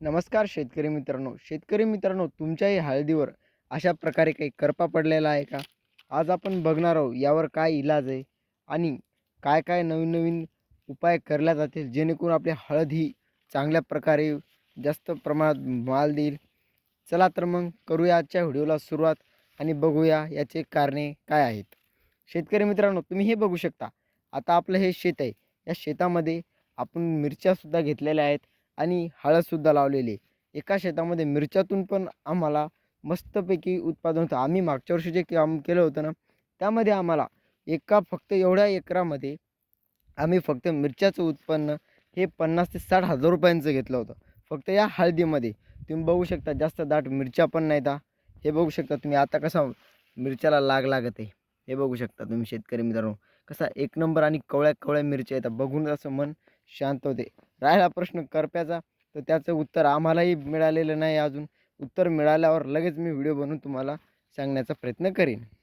नमस्कार शेतकरी मित्रांनो. शेतकरी मित्रांनो तुमच्याही हळदीवर अशा प्रकारे काही करपा पडलेला आहे का? आज आपण बघणार आहोत यावर काय इलाज आहे आणि काय काय नवीन नवीन उपाय करल्या जातील जेणेकरून आपली हळद ही चांगल्या प्रकारे जास्त प्रमाणात माल देईल. चला तर मग करूया आजच्या व्हिडिओला सुरुवात आणि बघूया याचे कारणे काय आहेत. शेतकरी मित्रांनो तुम्ही हे बघू शकता. आता आपलं हे शेत आहे. या शेतामध्ये आपण मिरच्यासुद्धा घेतलेल्या आहेत. आणि हळदसुद्धा लावलेली आहे. एका शेतामध्ये मिरच्यातून पण आम्हाला मस्तपैकी उत्पादन होतं. आम्ही मागच्या वर्षी जे काम केलं होतं ना त्यामध्ये आम्हाला एका फक्त एवढ्या एकरामध्ये आम्ही फक्त मिरच्याचं उत्पन्न हे पन्नास ते साठ हजार रुपयांचं घेतलं होतं. फक्त या हळदीमध्ये. तुम्ही बघू शकता जास्त दाट मिरच्या पण नाही हा. हे बघू शकता तुम्ही आता कसा मिरच्याला लाग लागत आहे. हे बघू शकता तुम्ही शेतकरी मित्रांनो. कसा एक नंबर आणि कवळ्या कवळ्या मिरच्या येतात. बघून असं मन शांत होते. राहिला प्रश्न करप्याचा तर त्याचं उत्तर आम्हालाही मिळालेलं नाही अजून. उत्तर मिळाल्यावर लगेच मी व्हिडिओ बनवून तुम्हाला सांगण्याचा प्रयत्न करीन.